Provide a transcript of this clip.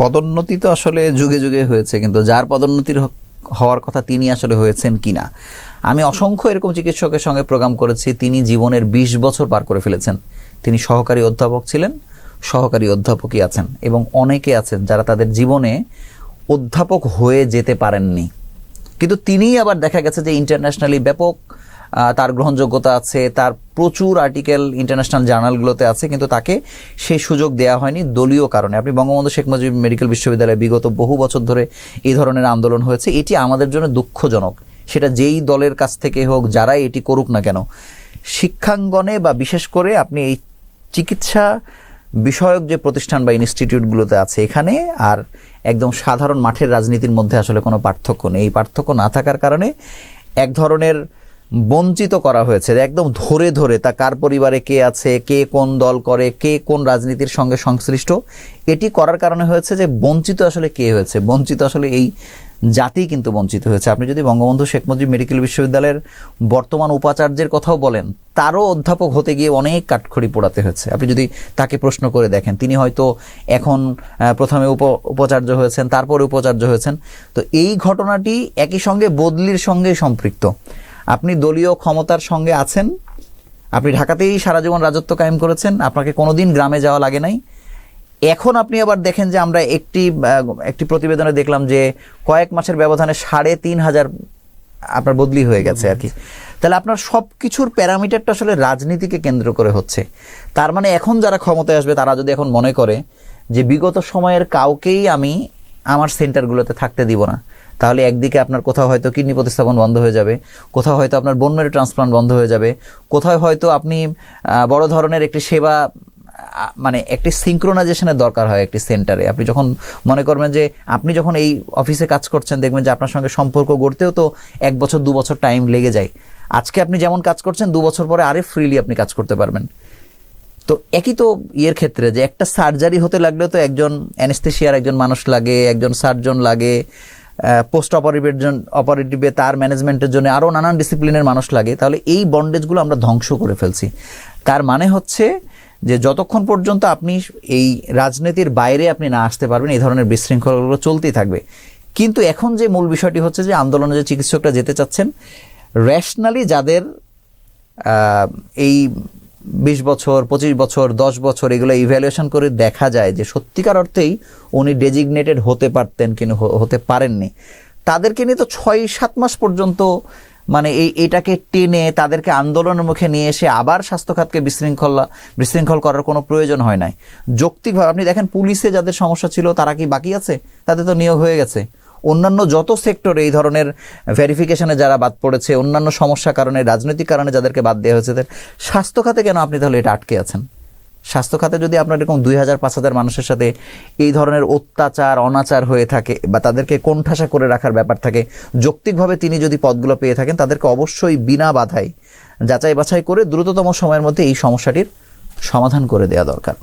পদোন্নতি তো আসলে যুগে যুগে হয়েছে, কিন্তু যার পদোন্নতির হওয়ার কথা তিনি আসলে হয়েছেন কিনা? আমি অসংখ্য এরকম চিকিৎসকের সঙ্গে প্রোগ্রাম করেছি, তিনি জীবনের ২০ বছর পার করে ফেলেছেন। তিনি সহকারী অধ্যাপক ছিলেন, সহকারী অধ্যাপকই আছেন এবং অনেকে আছেন যারা তাদের জীবনে অধ্যাপক হয়ে যেতে পারেননি। কিন্তু তিনিই আবার দেখা গেছে যে ইন্টারন্যাশনালি ব্যাপক তার গ্রহণযোগ্যতা আছে, তার প্রচুর আর্টিকেল ইন্টারন্যাশনাল জার্নালগুলোতে আছে, কিন্তু তাকে সেই সুযোগ দেওয়া হয়নি দলীয় কারণে। আপনি বঙ্গবন্ধু শেখ মুজিব মেডিকেল বিশ্ববিদ্যালয়ে বিগত বহু বছর ধরে এই ধরনের আন্দোলন হয়েছে। এটি আমাদের জন্য দুঃখজনক। সেটা যেই দলের কাছ থেকে হোক, যারাই এটি করুক না কেন, শিক্ষাঙ্গনে বা বিশেষ করে আপনি এই চিকিৎসা বিষয়ক যে প্রতিষ্ঠান বা ইনস্টিটিউটগুলোতে আছে এখানে, আর একদম সাধারণ মাঠের রাজনীতির মধ্যে আসলে কোনো পার্থক্য নেই। এই পার্থক্য না থাকার কারণে এক ধরনের বঞ্চিত করা হয়েছে। একদম ধরে ধরে তা কার পরিবারে কে আছে, কে কোন দল করে, কে কোন রাজনীতির সঙ্গে সংশ্লিষ্ট, এটি করার কারণে হয়েছে যে বঞ্চিত আসলে কে হয়েছে? বঞ্চিত আসলে এই জাতি কিন্তু বঞ্চিত হয়েছে। আপনি যদি বঙ্গবন্ধু শেখ মুজিব মেডিকেল বিশ্ববিদ্যালয়ের বর্তমান উপাচার্যের কথাও বলেন, তারও অধ্যাপক হতে গিয়ে অনেক কাঠখড়ি পোড়াতে হয়েছে। আপনি যদি তাকে প্রশ্ন করে দেখেন, তিনি হয়তো এখন প্রথমে উপ, উপাচার্য হয়েছেন, তারপরে উপাচার্য হয়েছেন। তো এই ঘটনাটি একই সঙ্গে বদলির সঙ্গে সম্পৃক্ত। আপনি দলীয় ক্ষমতার সঙ্গে আছেন, আপনি ঢাকাতেই সারা জীবন রাজত্ব কায়েম করেছেন, আপনাকে কোনোদিন গ্রামে যাওয়া লাগে নাই। এখন আপনি আবার দেখেন যে আমরা একটি একটি প্রতিবেদনে দেখলাম যে কয়েক মাসের ব্যবধানে সাড়ে তিন হাজার আপনার বদলি হয়ে গেছে আর কি। তাহলে আপনার সব কিছুর প্যারামিটারটা আসলে রাজনীতিকে কেন্দ্র করে হচ্ছে। তার মানে এখন যারা ক্ষমতায় আসবে, তারা যদি এখন মনে করে যে বিগত সময়ের কাউকেই আমি আমার সেন্টারগুলোতে থাকতে দিব না। তাহলে একদিকে আপনার কোথাও হয়তো কিডনি প্রতিস্থাপন বন্ধ হয়ে যাবে, কোথাও হয়তো আপনার বোনমেরি ট্রান্সপ্লান্ট বন্ধ হয়ে যাবে, কোথাও হয়তো আপনি বড় ধরনের একটি সেবা মানে একটি সিঙ্ক্রোনাইজেশনের দরকার হয় একটি সেন্টারে। আপনি যখন মনে করবেন যে আপনি যখন এই অফিসে কাজ করছেন, দেখবেন যে আপনার সঙ্গে সম্পর্ক গড়তেও তো এক বছর, দু বছর টাইম লেগে যায়। আজকে আপনি যেমন কাজ করছেন, দু বছর পরে আরে ফ্রিলি আপনি কাজ করতে পারবেন। তো একই তো ইয়ের ক্ষেত্রে যে একটা সার্জারি হতে লাগলে তো একজন অ্যানেস্থেশিয়ার একজন মানুষ লাগে, একজন সার্জন লাগে পোস্ট অপারেটিভের জন্য অপারেটিভে তার ম্যানেজমেন্টের জন্য আরও নানান ডিসিপ্লিনের মানুষ লাগে, তাহলে এই বন্ডেজগুলো আমরা ধ্বংস করে ফেলছি। তার মানে হচ্ছে যে যতক্ষণ পর্যন্ত আপনি এই রাজনীতির বাইরে আপনি না আসতে পারবেন, এই ধরনের বিশৃঙ্খলাগুলো চলতেই থাকবে। কিন্তু এখন যে মূল বিষয়টি হচ্ছে যে আন্দোলনে যে চিকিৎসকরা যেতে চাচ্ছেন রেশনালি যাদের এই বিশ বছর, পঁচিশ বছর, দশ বছর এগুলো ইভ্যালুয়েশন করে দেখা যায় যে সত্যিকার অর্থেই উনি ডেজিগনেটেড হতে পারতেন কিন্তু হতে পারেননি। তাদেরকে নিয়ে তো ছয় সাত মাস পর্যন্ত মানে এই, এটাকে টেনে তাদেরকে আন্দোলনের মুখে নিয়ে এসে আবার স্বাস্থ্য খাতকে বিশৃঙ্খল বিশৃঙ্খল করার কোনো প্রয়োজন হয় নাই। যৌক্তিকভাবে আপনি দেখেন পুলিশে যাদের সমস্যা ছিল তারা কি বাকি আছে? তাদের তো নিয়োগ হয়ে গেছে। অন্যান্য যত সেক্টরে এই ধরনের ভেরিফিকেশনে যারা বাদ পড়েছে, অন্যান্য সমস্যার কারণে, রাজনৈতিক কারণে যাদেরকে বাদ দেওয়া হয়েছে স্বাস্থ্য খাতে কেন আপনি তাহলে এটা আটকে আছেন? স্বাস্থ্য খাতে যদি আপনার এরকম দুই হাজার পাঁচ হাজার মানুষের সাথে এই ধরনের অত্যাচার, অনাচার হয়ে থাকে বা তাদেরকে কোণঠাসা করে রাখার ব্যাপার থাকে, যৌক্তিকভাবে তিনি যদি পদগুলো পেয়ে থাকেন, তাদেরকে অবশ্যই বিনা বাধাই যাচাই বাছাই করে দ্রুততম সময়ের মধ্যে এই সমস্যাটির সমাধান করে দেওয়া দরকার।